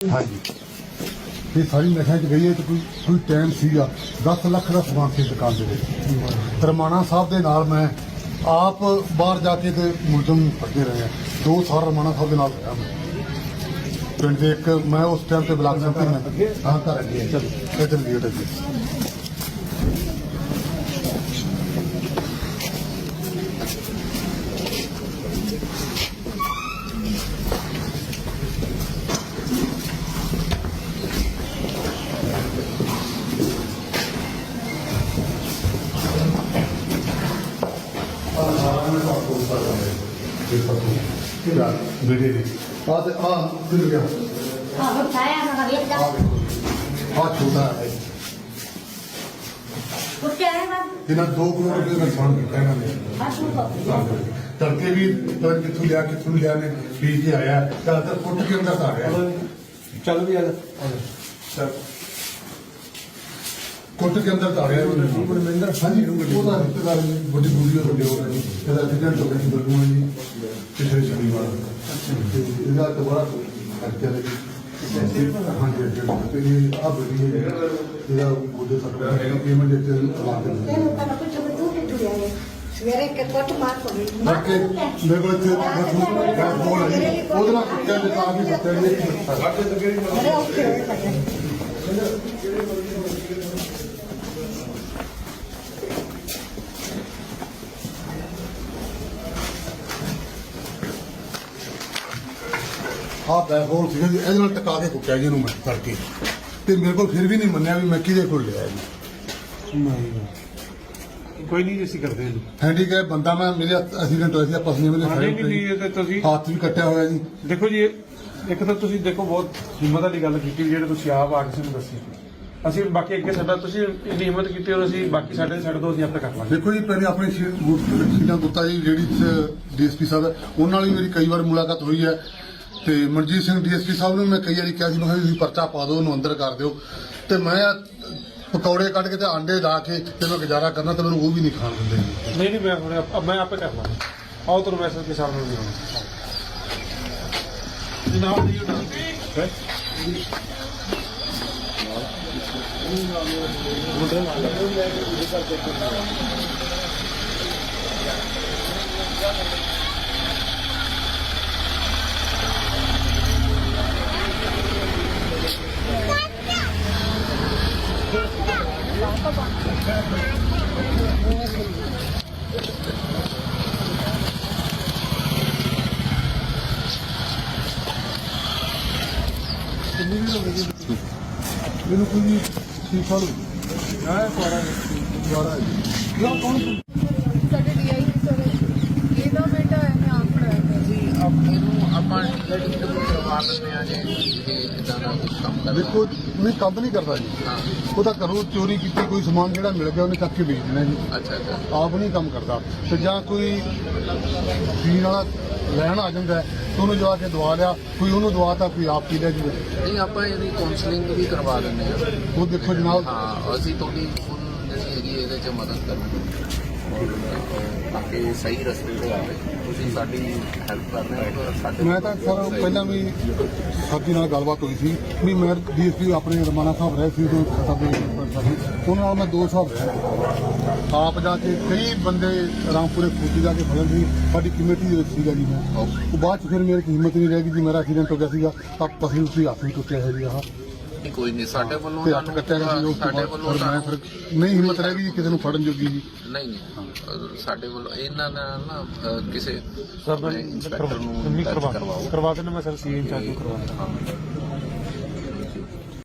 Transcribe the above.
ਹਾਂਜੀ। ਇਹ ਸਾਰੀ ਨਸ਼ਿਆਂ 'ਚ ਗਈ ਹੈ ਤੇ ਕੋਈ ਕੋਈ ਟਾਈਮ ਸੀਗਾ। 10 ਲੱਖ ਦਾ ਸਮਾਨ ਸੀ ਦੁਕਾਨ ਦੇ ਵਿੱਚ। ਰਮਾਣਾ ਸਾਹਿਬ ਦੇ ਨਾਲ ਮੈਂ ਆਪ ਬਾਹਰ ਜਾ ਕੇ ਤੇ ਮੁਲਜ਼ਮ ਫੜਦੇ ਰਹੇ ਹਾਂ ਦੋ ਸਾਲ ਰਮਾਣਾ ਸਾਹਿਬ ਦੇ ਨਾਲ ਰਿਹਾ ਮੈਂ। ਪਿੰਡ ਦੇ ਇੱਕ ਮੈਂ ਉਸ ਟਾਈਮ ਤੇ ਬਲਾਕ ਸੰਪਤੀ ਮੈਂ ਹਾਂ, ਘਰ ਅੱਗੇ ਚਲੋ ਇੱਧਰ ਦੀ ਇੱਧਰ ਦੀ ਕਿਹੜਾ ਬੇੜੇ ਦੀ ਆ ਤੇ ਆ ਕਿੱਧਰ ਗਿਆ ਆਹੋ ਛਾਇਆ ਨਾ ਕਰੀਏ ਜਾ ਆ ਛੋਟਾ ਹੈ ਕੁੱਤੇ ਆਏ ਨਾ ਇਹਨਾਂ 2 ਕਰੋੜ ਰੁਪਏ ਦਾ ਨੁਕਸਾਨ ਕੀਤਾ ਇਹਨਾਂ ਨੇ ਬਸ ਉਹ ਤੜਕੇ ਵੀ ਪਤਾ ਨੀ ਕਿੱਥੋਂ ਲਿਆ ਕਿੱਥੋਂ ਨੀ ਲਿਆ ਨੇ ਪੀ ਕੇ ਆਇਆ ਤਾਂ ਤਾਂ ਫੁੱਟ ਕੇ ਅੰਦਰ ਆ ਗਿਆ ਚੱਲ ਵੀ ਆ ਕੁੱਟ ਕੇ ਅੰਦਰ ਤਾਂ ਆ ਗਿਆ ਉਹਨੇ ਪਰਮਿੰਦਰ ਹਾਂਜੀ ਉਹਦਾ ਰਿਸ਼ਤੇਦਾਰ ਜੀ, ਵੱਡੀ ਬੁੜੀ ਉਹ ਵੱਡੇ ਹੋ ਰਹੇ ਨੇ ਇਹਦਾ ਐਕਸੀਡੈਂਟ ਹੋ ਗਿਆ ਬੱਲੂ ਜੀ ਪਿਛਲੇ ਸ਼ਨੀਵਾਰ ਤੇ ਇਹਦਾ ਤਾਂ ਬੜਾ ਖਰਚਾ ਲੱਗੀ ਹਾਂਜੀ ਤੇ ਇਹ ਆ ਬੜੀ ਹੈ ਇਹਦਾ ਉਹਦੇ ਤੱਕ ਪੇਮੈਂਟ ਦੇ ਲਾ ਕੇ ਤੈਨੂੰ ਤਾਂ ਕੁਝ ਤੂੰ ਕਿ ਤੁਰਿਆ ਹੈ ਸਵੇਰੇ ਕਿ ਕੋਟ ਮਾਰ ਕੋ ਕਰਕੇ ਮੇਰੇ ਕੋਲ ਇੱਥੇ ਮੈਂ ਫੋਨ ਹੈ। ਜੀ। ਉਹਦੇ ਨਾਲ ਕੁੱਤਿਆਂ ਦੇ ਤਾਂ ਵੀ ਬੱਚੇ ਨੇ। ਇੱਕ ਬੱਚਾ ਅਰੇ ਓਕੇ। ਹੋਏ ਪੜੇ ਆ ਬੈਕਹੋਲ ਸੀਗਾ ਜੀ ਇਹਦੇ ਨਾਲ ਟਕਾ ਕੇ ਕੁੱਟਿਆ ਜੀ ਇਹਨੂੰ ਮੈਂ ਤੜਕੇ। ਤੇ ਮੇਰੇ ਕੋਲ ਫਿਰ ਵੀ ਨਹੀਂ ਮੰਨਿਆ ਵੀ ਮੈਂ ਕਿਹਦੇ ਕੋਲ ਲਿਆ ਜੀ। ਕੋਈ ਨਹੀਂ ਅਸੀਂ ਕਰਦੇ ਹਾਂ ਹੈਂਡੀਕੈਪ ਬੰਦਾ ਮੈਂ ਮੇਰੇ ਐਕਸੀਡੈਂਟ ਹੋਇਆ ਸੀ ਆ ਪਸਲੀਆਂ ਮੇਰੇ ਨਹੀਂ ਸਾਈਡ ਨਹੀਂ ਤੇ ਇਹ ਤਾਂ ਤੁਸੀਂ ਹੱਥ ਵੀ ਕੱਟਿਆ ਹੋਇਆ ਜੀ। ਦੇਖੋ ਜੀ ਇਹ- ਇੱਕ ਤਾਂ ਤੁਸੀਂ ਦੇਖੋ ਬਹੁਤ ਹਿੰਮਤ ਵਾਲੀ ਗੱਲ ਕੀਤੀ ਜਿਹੜੇ ਤੁਸੀਂ ਆਪ ਆ ਕੇ ਸਾਨੂੰ ਦੱਸੀ। ਅਸੀਂ ਬਾਕੀ ਅੱਗੇ ਸਾਡਾ ਤੁਸੀਂ ਇੰਨੀ ਹਿੰਮਤ ਕੀਤੀ ਔਰ ਅਸੀਂ ਬਾਕੀ ਸਾਡੇ ਛੱਡ ਦੋ ਅਸੀਂ ਆਪੇ ਕਰ ਲਾਂਗੇ। ਦੇਖੋ ਜੀ ਪਹਿਲੇ ਆਪਣੇ ਸੀਟਾਂ ਗੁੱਤਾ ਜੀ ਜਿਹੜੀ ਡੀਐਸਪੀ ਸਾਹਿਬ ਹੈ, ਉਹਨਾਂ ਨਾਲ ਵੀ ਮੇਰੀ ਕਈ ਵਾਰ ਮੁਲਾਕਾਤ ਹੋਈ ਹੈ। ਤੇ ਮਨਜੀਤ ਸਿੰਘ ਡੀਐਸਪੀ ਸਾਹਿਬ ਨੂੰ ਮੈਂ ਕਈ ਵਾਰੀ ਕਿਹਾ ਸੀ, ਮੈਂ ਕਿਹਾ ਵੀ ਤੁਸੀਂ ਪਰਚਾ ਪਾ ਦਿਓ, ਉਹਨੂੰ ਅੰਦਰ ਕਰ ਦਿਓ। ਤੇ ਮੈਂ ਪਕੌੜੇ ਕੱਢ ਕੇ ਤੇ ਆਂਡੇ ਲਾ ਕੇ ਤੇ ਮੈਂ ਗੁਜ਼ਾਰਾ ਕਰਨਾ ਤੇ ਮੈਨੂੰ ਉਹ ਵੀ ਨਹੀਂ ਖਾਣ ਦਿੰਦੇ। ਨਹੀਂ ਨਹੀਂ, ਮੈਂ ਹੁਣ ਆਪ- ਮੈਂ ਆਪੇ ਕਰ ਲਾਂਗਾ। ਆਓ ਤੁਹਾਨੂੰ ਮੈਸੇਜ ਕੇ ਸਾਹਮਣੇ ਨਹੀਂ ਹੋਣਾ। ਜਨਾਬ ਜੀ ਹੈ? ਮੈਨੂੰ ਕੋਈ ਵੀ ਸੀਖਾ ਲਓ। ਹਾਂ ਦੁਆਰਾ ਜੀ ਨਾ ਕੌਣ ਸਾਡੇ ਡੀਆਈ ਸਰ ਇਹਦਾ ਬੇਟਾ ਹੈ ਮੈਂ ਆਪ ਪੜਾਇਆ ਜੀ ਆਪ ਇਹਨੂੰ ਆਪਾਂ ਇੰਟਰਵਿਊ ਕਰਵਾ ਲੈਂਦੇ ਆ ਜੀ ਇਦਾਂ ਦਾ ਕੁਝ ਕੰਮ ਕਰਦਾ ਦੇਖੋ ਨਹੀਂ ਕੰਮ ਨਹੀਂ ਕਰਦਾ ਜੀ। ਹਾਂ। ਉਹ ਤਾਂ ਘਰੋਂ ਚੋਰੀ ਕੀਤੀ ਕੋਈ ਸਮਾਨ ਜਿਹੜਾ ਮਿਲ ਗਿਆ ਉਹਨੇ ਚੱਕ ਕੇ ਵੇਚ ਦੇਣਾ ਜੀ। ਅੱਛਾ ਅੱਛਾ। ਆਪ ਨਹੀਂ ਕੰਮ ਕਰਦਾ। ਤੇ ਜਾਂ ਕੋਈ ਪੀਣ ਵਾਲਾ ਲੈਣ ਆ ਜਾਂਦਾ ਤੇ ਉਹਨੂੰ ਜਵਾ ਕੇ ਦਵਾ ਲਿਆ ਕੋਈ ਉਹਨੂੰ ਦਵਾਤਾ ਕੋਈ ਆਪ ਪੀ ਲਿਆ ਜੀ। ਨਹੀਂ ਆਪਾਂ ਇਹਦੀ ਕਾਉਂਸਲਿੰਗ ਵੀ ਕਰਵਾ ਦਿੰਦੇ ਆ ਉਹ ਦੇਖੋ ਜਨਾਬ। ਹਾਂ ਅਸੀਂ ਤੁਹਾਡੀ ਜਿਹੜੀ ਹੈਗੀ ਇਹਦੇ 'ਚ ਮਦਦ ਕਰਾਂਗੇ ਕਿ ਸਹੀ ਰਸਤੇ ਤੇ ਆਵੇ, ਤੁਸੀਂ ਸਾਡੀ ਹੈਲਪ ਕਰ ਰਹੇ ਹੋ ਔਰ ਸਾਡੇ ਮੈਂ ਤਾਂ ਸਰ ਪਹਿਲਾਂ ਵੀ ਸਾਡੀ ਨਾਲ ਗੱਲਬਾਤ ਹੋਈ ਸੀ ਵੀ ਮੈਂ ਡੀਐਸਪੀ ਆਪਣੇ ਰਮਾਨਾ ਸਾਹਿਬ ਰਹੇ ਸੀ ਤੋਂ ਖਤਾ ਦੇ ਸੀ ਉਹਨਾਂ ਨਾਲ ਮੈਂ ਦੋ ਸਾਹਿਬ ਆਪ ਜਾ ਕੇ ਕਈ ਬੰਦੇ ਰਾਮਪੁਰੇ ਫੂਜੀ ਜਾ ਕੇ ਫੜਨ ਸੀ ਸਾਡੀ ਕਮੇਟੀ ਦੇ ਵਿੱਚ ਸੀਗਾ ਜੀ ਮੈਂ। ਉਹ ਬਾਅਦ ਚ ਫਿਰ ਮੇਰੀ ਹਿੰਮਤ ਨਹੀਂ ਰਹਿ ਗਈ ਜੀ, ਮੇਰਾ ਐਕਸੀਡੈਂਟ ਹੋ ਗਿਆ ਸੀਗਾ, ਤਾਂ ਪਸੀ ਉਸੇ ਹੱਥ ਵੀ ਟੁੱਟਿਆ ਹੈ ਜੀ ਆਹ ਨਹੀਂ, ਕੋਈ ਨਹੀਂ। ਸਾਡੇ ਵੱਲੋਂ ਤੇ ਹੱਥ ਕੱਟਿਆ ਗਿਆ ਸੀ ਤੋਂ ਸਾਡੇ ਵੱਲੋਂ ਮੈਂ ਫਿਰ ਨਹੀਂ ਹਿੰਮਤ ਰਹਿ ਗਈ ਕਿਸੇ ਨੂੰ ਫੜਨ ਜੋਗੀ ਜੀ। ਨਹੀਂ ਨਹੀਂ। ਸਾਡੇ ਵੱਲੋਂ ਇਹਨਾਂ ਦਾ ਨਾ ਕਿਸੇ ਸਰ ਨੂੰ ਕਰਵਾਓ। ਕਰਵਾ ਦੇਣਾ ਮੈਂ ਸਰ ਸੀ ਇੰਚਾਰਜ ਨੂੰ ਕਰਵਾ ਹਾਂ।